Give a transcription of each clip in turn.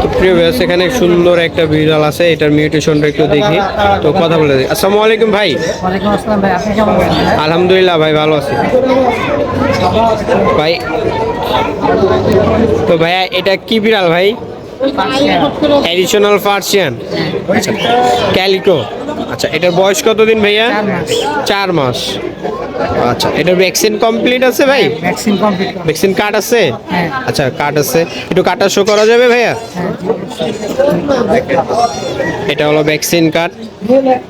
তো প্রিয় ব্যাস এখানে সুন্দর একটা বিড়াল আছে এটার মিউটেশনটা একটু দেখি। তো কথা বলে দিই। আসসালামু আলাইকুম ভাই। আলহামদুলিল্লাহ ভাই ভালো আছি। ভাই তো ভাইয়া এটা কি বিড়াল ভাই? অ্যাডিশনাল পার্সিয়ান আচ্ছা ক্যালিকো। আচ্ছা এটার বয়স কতদিন ভাইয়া? চার মাস। আচ্ছা এটার ভ্যাকসিন কমপ্লিট আছে ভাই? ভ্যাকসিন কমপ্লিট ভ্যাকসিন কার্ড আছে? হ্যাঁ। আচ্ছা কার্ড আছে। একটু কার্ডটা শো করা যাবে ভাইয়া? এটা হলো ভ্যাকসিন কার্ড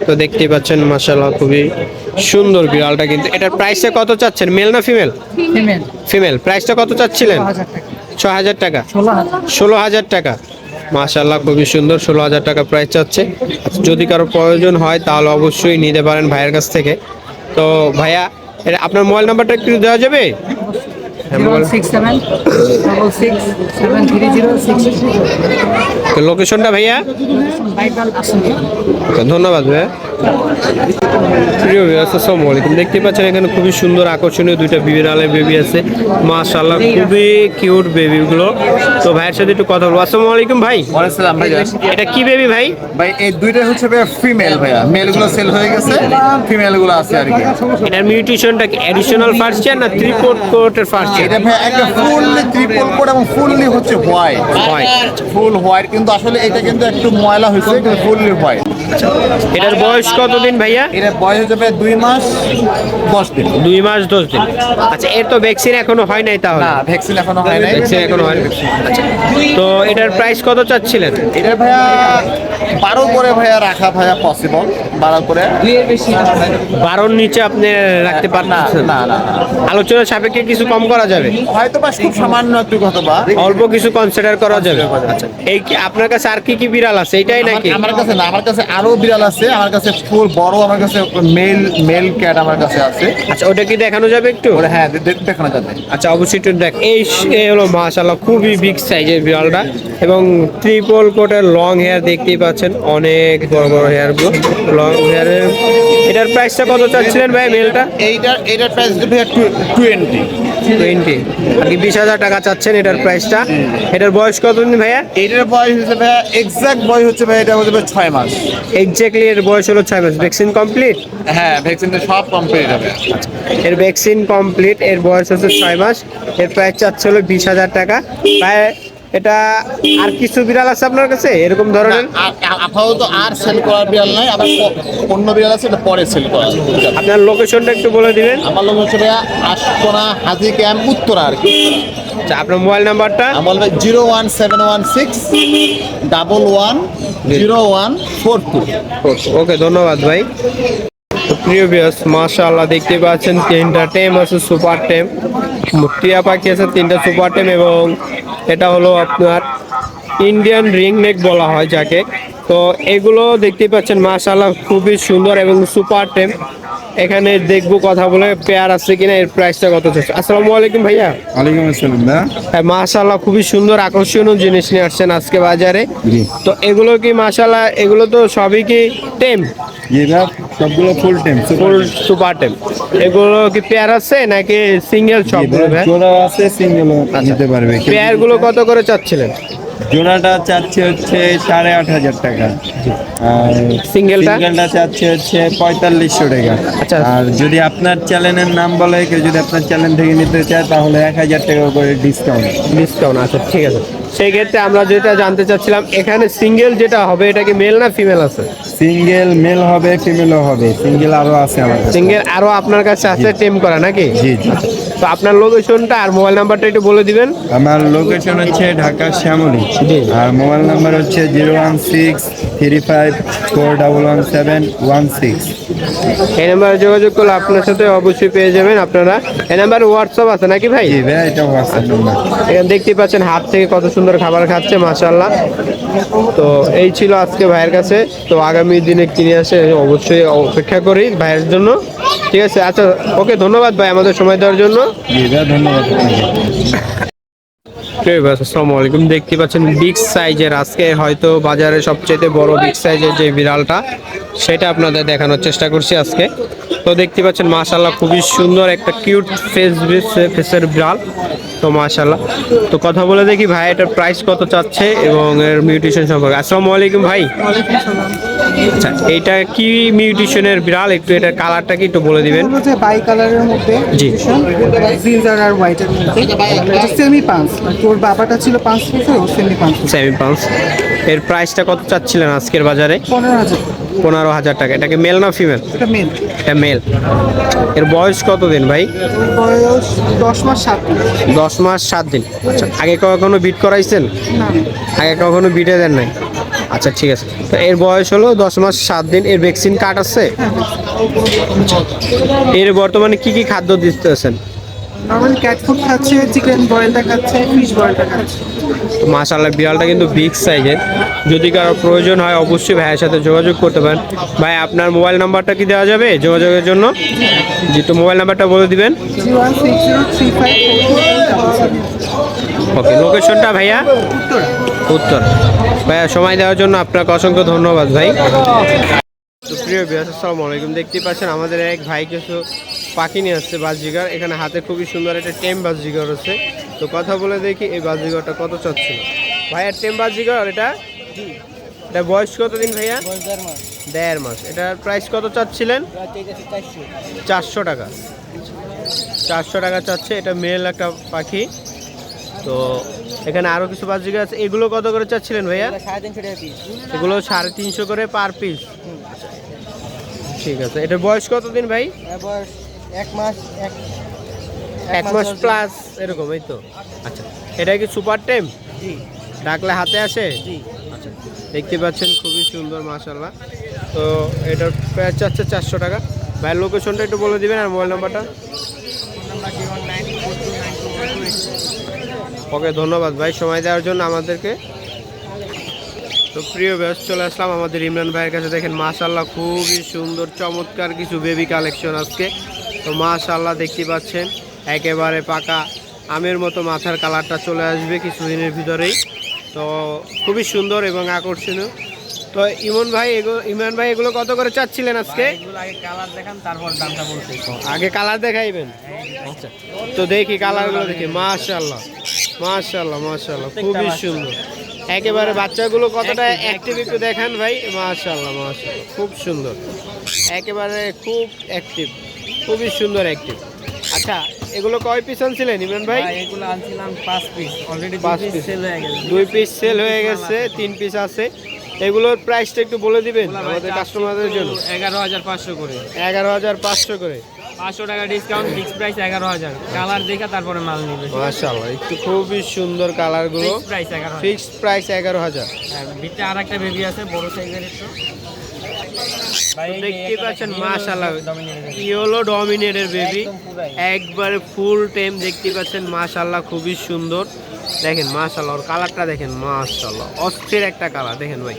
তো দেখতেই পাচ্ছেন মাসাল্লাহ খুবই সুন্দর বিড়ালটা কিন্তু। এটার প্রাইসটা কত চাচ্ছেন মেল না ফিমেল ফিমেল ফিমেল প্রাইসটা কত চাচ্ছিলেন? ছ হাজার টাকা। ষোলো হাজার টাকা। মাশাল্লাহ খুবই সুন্দর ষোলো হাজার টাকা প্রাইস চাচ্ছে। যদি কারও প্রয়োজন হয় তাহলে অবশ্যই নিতে পারেন ভাইয়ের কাছ থেকে। তো ভাইয়া এটা আপনার মোবাইল নাম্বারটা একটু দেওয়া যাবে? হ্যাঁ, লোকেশনটা ভাইয়া? আসুন। তো ধন্যবাদ ভাইয়া। প্রিয় ভিউয়ার্স, আসসালামু আলাইকুম। দেখতে পাচ্ছেন এখানে খুবই সুন্দর আকর্ষণীয় দুইটা বিড়ালের বেবি আছে। মাশাআল্লাহ খুবই কিউট বেবিগুলো তো ভাইয়ের সাথে একটু কথা বলব। আসসালামু আলাইকুম ভাই। ওয়ালাইকুম এটা কি বেবি ভাই? ভাই এই দুইটা হচ্ছে ফিমেল ভাইয়া। মেলগুলো সেল হয়ে গেছে ফিমেলগুলো আছে আর কি। এটার মিউটেশনটা কি অ্যাডিশনাল ফার্স্ট ইয়ার না কোট কোটের ফার্স্ট ইয়ার এটা ভাই একটা ফুললি ত্রিপল কোড এবং ফুললি হচ্ছে হোয়াইট White। ফুল হোয়াইট কিন্তু আসলে এটা কিন্তু একটু ময়লা হয়েছে কিন্তু ফুললি হোয়াইট এটার বয়স কতদিন ভাইয়া? এটা বয়স যাবে দুই মাস দশ দিন। দুই মাস দশ দিন। আচ্ছা এর তো ভ্যাকসিন এখনও হয় নাই তাহলে? না ভ্যাকসিন এখনও হয় নাই। ভ্যাকসিন এখনও হয় নাই। আচ্ছা তো এটার প্রাইস কত চাচ্ছিলেন? এটা ভাইয়া বারো করে ভাইয়া রাখা ভাইয়া পসিবল বারো করে। বারোর নিচে আপনি রাখতে পারেন না না না। আলোচনা সাপেক্ষে কিছু কম করা যাবে? হয়তো বা খুব সামান্য একটু হয়তো বা। অল্প কিছু কনসিডার করা যাবে। আচ্ছা এই কি আপনার কাছে আর কি কি বিড়াল আছে? এইটাই নাকি? আমার- কাছে না আমার কাছে আরও বিড়াল আছে আমার কাছে ফুল বড় আমার কাছে মেল মেল ক্যাট আমার কাছে আছে। আচ্ছা ওটা কি দেখানো যাবে একটু? হ্যাঁ দেখানো যাবে। আচ্ছা অবশ্যই একটু দেখ এই হলো মাশাআল্লাহ খুবই বিগ সাইজের বিড়ালটা এবং ট্রিপল কোটের লং হেয়ার দেখতেই পাচ্ছেন অনেক বড় বড় হেয়ারগুলো। লং এটার প্রাইসটা কত চাচ্ছিলেন ভাই মেলটা এইটার এটার প্রাইস ভাইয়া টোয়েন্টি টোয়েন্টি আর কি বিশ হাজার টাকা চাচ্ছেন এটার প্রাইসটা এটার বয়স কতদিন ভাইয়া? এইটার বয়স হচ্ছে ভাইয়া এক্সাক্ট বয়স হচ্ছে ভাইয়া এটা হচ্ছে ভাইয়া ছয় মাস। এক্স্যাক্টলি এর বয়স হলো ছয় মাস। ভ্যাকসিন কমপ্লিট হ্যাঁ ভ্যাকসিন সব কমপ্লিট হবে। এর ভ্যাকসিন কমপ্লিট এর বয়স হচ্ছে ছয় মাস। এর প্রাইস চাচ্ছে হলো বিশ হাজার টাকা। প্রায় এটা আর কিছু বিড়াল আছে আপনার কাছে? এরকম ধরনের? আপাতত আর সেল করার বিড়াল নাই আবার অন্য বিড়াল আছে এটা পরে সেল করা আপনার লোকেশনটা একটু বলে দিবেন। আমার লোক হচ্ছে ভাইয়া আশকোনা হাজি ক্যাম্প উত্তরা আর কি। আচ্ছা আপনার মোবাইল নাম্বারটা আমার zero one seven one six double one zero one four two. Okay ধন্যবাদ ভাই। প্রিয় বিয়াস মাশাআল্লাহ দেখতে পাচ্ছেন তিনটা টেম আছে সুপার টেম। টিয়া পাখি আছে তিনটা সুপার টেম এবং এটা হলো আপনার ইন্ডিয়ান রিং নেক বলা হয় যাকে। তো এগুলো দেখতে পাচ্ছেন মাশাআল্লাহ খুবই সুন্দর এবং সুপার টেম এখানে দেখব কথা বলে পেয়ার আছে কিনা এর প্রাইসটা কত চাচ্ছে। আসসালামু আলাইকুম ভাইয়া। ওয়ালাইকুম আসসালাম দা। হ্যাঁ মাশাআল্লাহ খুবই সুন্দর আকর্ষণীয় জিনিস নিয়ে আসছেন আজকে বাজারে। তো এগুলো কি মাশাআল্লাহ এগুলো তো সবই কি টেম সবগুলো ফুল টাইম ফুল সুপার টেম এগুলো কি পেয়ার আছে নাকি সিঙ্গেল সবগুলো জোড়া আছে সিঙ্গেল নিতে পারবে পেয়ারগুলো কত করে চাচ্ছিলেন? জোড়াটা চাচ্ছে হচ্ছে সাড়ে আট হাজার টাকা। আর সিঙ্গেলটা? সিঙ্গেলটা চাচ্ছে হচ্ছে পঁয়তাল্লিশশো টাকা। আচ্ছা। আর যদি আপনার চ্যানেলের নাম বলে কেউ যদি আপনার চ্যানেল থেকে নিতে চায় তাহলে এক হাজার টাকা করে ডিসকাউন্ট ডিসকাউন্ট আছে ঠিক আছে। সেই ক্ষেত্রে আমরা যেটা জানতে চাচ্ছিলাম এখানে সিঙ্গেল যেটা হবে এটা কি মেল না ফিমেল আছে? সিঙ্গেল মেল হবে ফিমেলও হবে। সিঙ্গেল আরও আছে আমার সিঙ্গেল আরও আপনার কাছে আছে টিম করা নাকি? জি জি। তো আপনার লোকেশনটা আর মোবাইল নাম্বারটা একটু বলে দিবেন। আমার লোকেশন হচ্ছে ঢাকা শ্যামলী। আর মোবাইল নাম্বার হচ্ছে zero one six three five four double one seven one six. এই নাম্বারে যোগাযোগ করলে আপনার সাথে অবশ্যই পেয়ে যাবেন আপনারা। এই নাম্বারে হোয়াটসঅ্যাপ আছে নাকি ভাই? জি ভাই এটা হোয়াটসঅ্যাপ নাম্বার এখানে দেখতেই পাচ্ছেন হাত থেকে কত সুন্দর খাবার খাচ্ছে মাশাল্লাহ তো এই ছিল আজকে ভাইয়ের কাছে। তো আগামী দিনে কিনে আসে অবশ্যই অপেক্ষা করি ভাইয়ের জন্য। ঠিক আছে? আচ্ছা ওকে ধন্যবাদ ভাই আমাদের সময় দেওয়ার জন্য। ধন্যবাদ আসসালামু আলাইকুম। দেখতে পাচ্ছেন বিগ সাইজের আজকে হয়তো বাজারে সবচেয়ে বড় বিগ সাইজের যে বিড়ালটা সেটা আপনাদের দেখানোর চেষ্টা করছি আজকে। তো দেখতে পাচ্ছেন মাশাল্লাহ খুবই সুন্দর একটা কিউট ফেস ফেসের বিড়াল। তো মাশাল্লাহ তো কথা বলে দেখি ভাই এটার প্রাইস কত চাচ্ছে এবং এর মিউটেশন সম্পর্কে। আসসালামু আলাইকুম ভাই। আচ্ছা এইটা কি মিউটেশনের বিড়াল? একটু এটার কালারটা কি একটু বলে দিবেন। বাই কালারের মধ্যে জি। জিঞ্জার আর হোয়াইটের মধ্যে। সেমি পাঁচ তোর বাবাটা ছিল পাঁচ বছর ও সেমি পাঁচ সেমি পাউন্স এর প্রাইসটা কত চাচ্ছিলেন আজকের বাজারে? পনেরো হাজার। পনেরো হাজার টাকা। এটাকে মেল না ফিমেল এটা মেন এটা মেল এর বয়স কত দিন ভাই বয়স দশ মাস সাত দিন। দশ মাস সাত দিন। আচ্ছা আগে কখনো বিট করাইছেন? না। আগে কখনো বিটে দেন নাই? আচ্ছা ঠিক আছে। তো এর বয়স হলো দশ মাস সাত দিন। এর ভ্যাকসিন কার্ড আছে? এর বর্তমানে কি কি খাদ্য দিতেছেন? নর্মালি ক্যাট ফুড খাচ্ছে চিকেন বয়েলটা খাচ্ছে ফিশ বয়েলটা খাচ্ছে। তো মাশাআল্লাহ বিড়ালটা কিন্তু বিগ সাইজের যদি কারও প্রয়োজন হয় অবশ্যই ভাইয়ের সাথে যোগাযোগ করতে পারেন। ভাই আপনার মোবাইল নাম্বারটা কি দেওয়া যাবে যোগাযোগের জন্য? যেহেতু মোবাইল নাম্বারটা বলে দিবেন। ওকে লোকেশনটা ভাইয়া? উত্তর। ভাইয়া সময় দেওয়ার জন্য আপনাকে অসংখ্য ধন্যবাদ ভাই। তো প্রিয় বিয়াস আসসালামু আলাইকুম। দেখতেই পাচ্ছেন আমাদের এক ভাই কিছু পাখি নিয়ে আসছে বাসজিগার। এখানে হাতে খুবই সুন্দর একটা টেম বাসজিগার আছে। তো কথা বলে দেখি এই বাসজিগারটা কত চাচ্ছিল। ভাইয়া টেম বাসজিগার এটা? এটা বয়স কত দিন ভাইয়া দেড় মাস। এটার প্রাইস কত চাচ্ছিলেন? চারশো টাকা। চারশো টাকা চাচ্ছে। এটা মেল একটা পাখি। তো এখানে আরও কিছু বাজিকা আছে। এগুলো কত করে চাচ্ছিলেন ভাইয়া? এগুলো সাড়ে তিনশো করে পার পিস ঠিক আছে এটার বয়স কতদিন ভাই? বয়স এক মাস এক মাস প্লাস এরকম এই তো। আচ্ছা এটা কি সুপার টেম জি। ডাকলে হাতে আসে? জি। আচ্ছা দেখতে পাচ্ছেন খুবই সুন্দর মাশাল্লাহ তো এটার প্রাইস চাচ্ছে চারশো টাকা। ভাইয়ের লোকেশনটা একটু বলে দিবেন আর মোবাইল নাম্বারটা ওকে ধন্যবাদ ভাই সময় দেওয়ার জন্য আমাদেরকে। তো প্রিয় ব্যাস চলে আসলাম আমাদের ইমরান ভাইয়ের কাছে। দেখেন মাশাল্লাহ খুবই সুন্দর চমৎকার কিছু বেবি কালেকশন আজকে। তো মাশাল্লাহ দেখতে পাচ্ছেন একেবারে পাকা আমের মতো মাথার কালারটা চলে আসবে কিছুদিনের ভিতরেই। তো খুবই সুন্দর এবং আকর্ষণীয়। তো ইমন ভাই এগুলো ইমরান ভাই এগুলো কত করে চাচ্ছিলেন আজকে? আগে কালার দেখান তারপর দামটা বলতে আগে কালার দেখাইবেন? আচ্ছা তো দেখি কালারগুলো দেখি। মাশাল্লাহ মাশাল্লাহ মাশাল্লাহ খুবই সুন্দর। একেবারে বাচ্চাগুলো কতটা অ্যাক্টিভ একটু দেখান ভাই। মাশাল্লাহ মাশাল্লাহ খুব সুন্দর। একেবারে খুব অ্যাক্টিভ খুবই সুন্দর অ্যাক্টিভ আচ্ছা এগুলো কয় পিস আনছিলেন ইমরান ভাই? এগুলো আনছিলাম পাঁচ পিস অলরেডি পাঁচ পিস সেল হয়ে গেছে। দুই পিস সেল হয়ে গেছে তিন পিস আছে। এগুলোর প্রাইসটা একটু বলে দিবেন আমাদের কাস্টমারদের জন্য। এগারো হাজার পাঁচশো করে। এগারো হাজার পাঁচশো করে। পাঁচশো টাকা ডিসকাউন্ট ফিক্স প্রাইস কালার দেখা তারপরে মাল নিবে। একটু খুবই সুন্দর ফিক্স প্রাইস এগারো ফিক্সড প্রাইস এগারো হাজার। ভিতরে আর একটা বেবি আছে বড় সাইজের একটু। দেখতে পাচ্ছেন ইয়েলো ডমিনেটের বেবি একবারে ফুল টাইম দেখতে পাচ্ছেন মাশাল্লাহ খুবই সুন্দর। দেখেন মাশাল্লাহ ওর কালারটা দেখেন মাশাল্লাহ অস্থির একটা কালার দেখেন ভাই।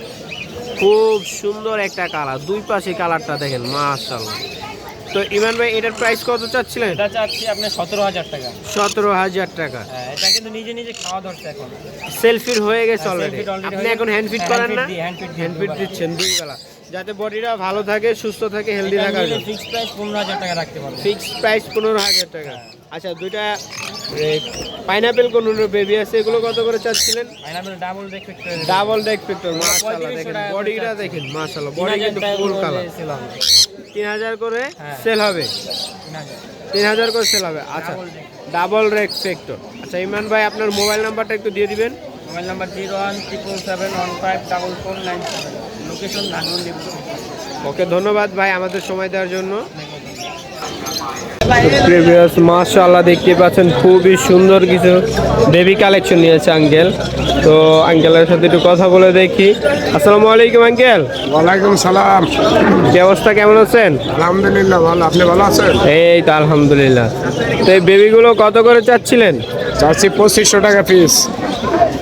খুব সুন্দর একটা কালার দুই পাশে কালারটা দেখেন মাশাল্লাহ তো ইমান ভাই এটার প্রাইস কত চাচ্ছিলেন? এটা চাচ্ছি আপনি সতেরো হাজার টাকা। সতেরো হাজার টাকা। হ্যাঁ এটা কিন্তু নিজে নিজে খাওয়া ধরছে এখন। সেলফির হয়ে গেছে হ্যাঁ, অলরেডি আপনি এখন হ্যান্ডফিট হ্যান্ড ফিট হ্যাঁ, করেন না হ্যান্ড ফিট দিচ্ছেন দুই বেলা যাতে বডিটা ভালো থাকে সুস্থ থাকে হেলদি থাকে জন্য ফিক্স প্রাইস পনেরো হাজার টাকা রাখতে পারবেন। ফিক্সড প্রাইস পনেরো হাজার টাকা। আচ্ছা দুইটা পাইনাপেল কোন বেবি আছে এগুলো কত করে চাচ্ছিলেন? ডাবল ডাবল ডেক ফিক্টর মাশাআল্লাহ দেখেন বডিটা দেখেন মাশাআল্লাহ বডি কিন্তু ফুল কালার তিন হাজার করে হ্যাঁ। সেল হবে? তিন হাজার। করে সেল হবে আচ্ছা ডাবল রেক ফিক্টর আচ্ছা ইমরান ভাই আপনার মোবাইল নাম্বারটা একটু দিয়ে দিবেন। Mobile number zero one triple seven one five double four nine seven location Dhanmondi. Okay ধন্যবাদ ভাই আমাদের সময় দেওয়ার জন্য। মাশাআল্লাহ দেখতে পাচ্ছেন খুবই সুন্দর কিছু বেবি কালেকশন নিয়েছে আঙ্কেল তো আঙ্কেলের সাথে একটু কথা বলে দেখি। আসসালামু আলাইকুম আঙ্কেল ওয়ালাইকুম সালাম। কি অবস্থা কেমন আছেন? আলহামদুলিল্লাহ ভালো। আপনি ভালো আছেন? এই তো আলহামদুলিল্লাহ। তো এই বেবিগুলো কত করে চাচ্ছিলেন? চাচ্ছি পঁচিশশো টাকা পিস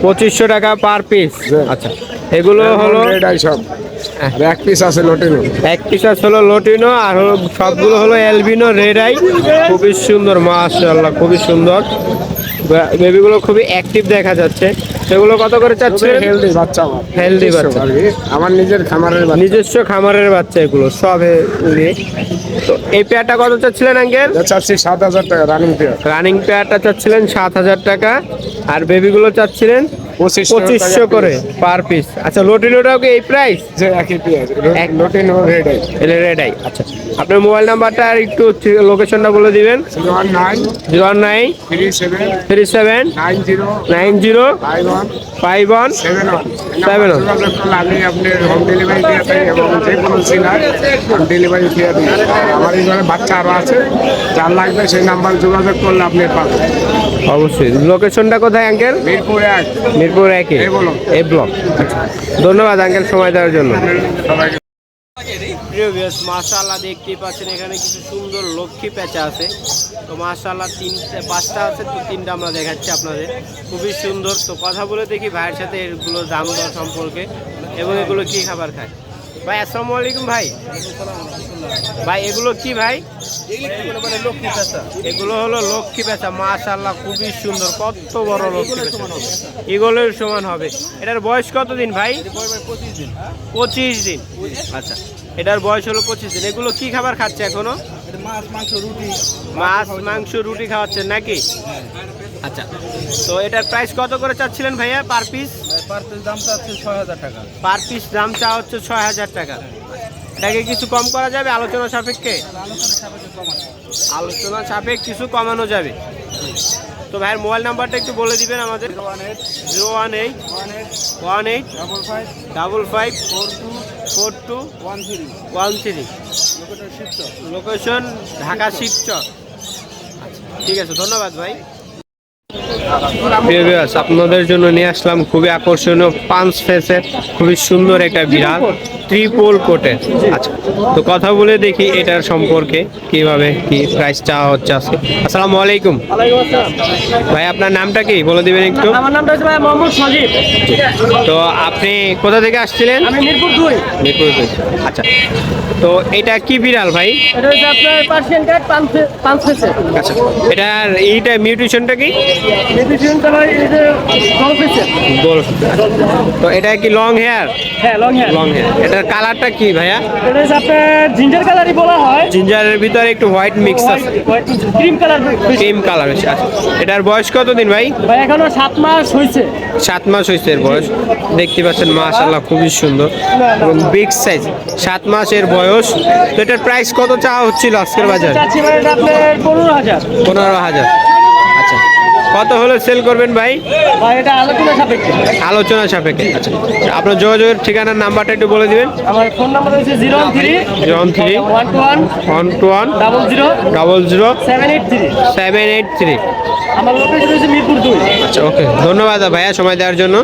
পঁচিশশো টাকা পার পিস আচ্ছা। এগুলো হলো এটাই সব। আর এক পিস আছে লটিনো এক পিস আছে হলো লোটিনো আর হলো সবগুলো হলো এলবিনো রেড আই খুবই সুন্দর মাশাআল্লাহ খুবই সুন্দর। বেবিগুলো খুবই অ্যাক্টিভ দেখা যাচ্ছে। সেগুলো কত করে চাচ্ছিলেন হেলদি বাচ্চা আমার। হেলদি বাচ্চা। আমার নিজের খামারের বাচ্চা। নিজস্ব খামারের বাচ্চা এগুলো সব তো এই পেয়ারটা কত চাচ্ছিলেন আঙ্কেল চাচ্ছি সাত হাজার টাকা রানিং পেয়ার রানিং পেয়ারটা চাচ্ছিলেন সাত হাজার টাকা। আর বেবিগুলো চাচ্ছিলেন? পঁচিশশো করে। পার পিস আচ্ছা লোটিনোটাও কি এই প্রাইস যে একই এক- লোটিন রেড এটা রেডাই আচ্ছা আপনার মোবাইল নাম্বারটা আর একটু লোকেশনটা বলে দিবেন zero one nine three seven nine zero five one seven one আমি আপনার হোম ডেলিভারি দিয়ে থাকি এবং যে কোনো সিলার ডেলিভারি দিয়ে দিই আমার এই ঘরে বাচ্চা আরও আছে যার লাগবে সেই নাম্বার যোগাযোগ করলে আপনি পাবেন অবশ্যই। লোকেশনটা কোথায় মিরপুর এক। মিরপুর একে? এ ব্লক। ধন্যবাদ আঙ্কেল সময় দেওয়ার জন্য। ভিউয়ার্স দেখতেই পাচ্ছেন এখানে কিছু সুন্দর লক্ষ্মী প্যাঁচা আছে। তো মাশাআল্লাহ তিনটে পাঁচটা আছে তো তিনটা আমরা দেখাচ্ছি আপনাদের। খুবই সুন্দর। তো কথা বলে দেখি ভাইয়ের সাথে এগুলো দাম দেওয়া সম্পর্কে। এবং এগুলো কি খাবার খায়? ভাই আসসালামু আলাইকুম ভাই। ভাই এগুলো কি ভাই? এগুলো হলো লক্ষ্মী পেঁচা মাশাআল্লাহ খুবই সুন্দর কত বড় লক্ষ্মী পেঁচা এগুলোর সমান হবে। এটার বয়স কত দিন ভাই? পঁচিশ দিন। আচ্ছা এটার বয়স হলো পঁচিশ দিন। এগুলো কি খাবার খাচ্ছে এখনও? মাছ মাংস রুটি খাওয়াচ্ছেন নাকি? আচ্ছা। তো এটার প্রাইস কত করে চাচ্ছিলেন ভাইয়া পার পিস পার পিস দাম চা হচ্ছে ছয় হাজার টাকা। এটাকে কিছু কম করা যাবে আলোচনা সাপেক্ষে? আলোচনা সাপেক্ষে কিছু কমানো যাবে। তো ভাইয়ের মোবাইল নাম্বারটা একটু বলে দিবেন আমাদের। Zero one eight one eight double five four two one three. Location Dhaka Shibchar ঠিক আছে ধন্যবাদ ভাই। আপনাদের জন্য নিয়ে আসলাম খুবই আকর্ষণীয় পাঁচ ফেসের খুবই সুন্দর একটা বিড়াল। ত্রিপোল কোটের আচ্ছা তো কথা বলে দেখি এটার সম্পর্কে কীভাবে কি প্রাইস চাওয়া হচ্ছে আজকে। আসসালামু আলাইকুম। ভাই আপনার নামটা কি? বলে দিবেন একটু। আমার নামটা হচ্ছে ভাই মোহাম্মদ সজীব তো আপনি কোথা থেকে আসছিলেন? আমি মিরপুর দুই। মিরপুর থেকে। আচ্ছা তো এটা কি বিড়াল ভাই? এটা হচ্ছে আপনার পার্সিয়ান কার্ড পাঁচ পাঁচ ফেসে আচ্ছা এটার এইটা মিউটেশনটা কি? ডিভিশনটা ভাই যে বড় ফেসে গোল তো এটা কি লং হেয়ার হ্যাঁ লং হ্যাঁ লং হেয়ার এটার কালারটা কি ভাইয়া? এটা আপনার জিঞ্জার কালারই বলা হয়। জিঞ্জারের ভিতরে একটু হোয়াইট মিক্স আছে। ক্রিম কালার ক্রিম কালার আছে। এটার বয়স কত দিন ভাই? ভাই এখনও সাত মাস হয়েছে সাত মাস হয়েছে এর বয়স। দেখতে পাচ্ছেন মাশাল্লাহ খুবই সুন্দর এবং বিগ সাইজ সাত মাসের বয়স। তো এটার প্রাইস কত চাওয়া হচ্ছিল আজকের বাজার? চাচ্ছি এটা আপনার পনেরো হাজার। পনেরো হাজার। আচ্ছা কত হলে সেল করবেন ভাই? এটা আলোচনা সাপেক্ষে। আলোচনা সাপেক্ষে। আচ্ছা আপনার যোগাযোগের ঠিকানার নাম্বারটা একটু বলে দিবেন? আমার ফোন নাম্বার হচ্ছে জিরো ওয়ান থ্রি জন three one two one one two one double zero double zero seven eight three. Seven eight three. আমার লোকেশন হচ্ছে মিরপুর দুই। আচ্ছা ওকে। ধন্যবাদ ভাইয়া সময় দেওয়ার জন্য।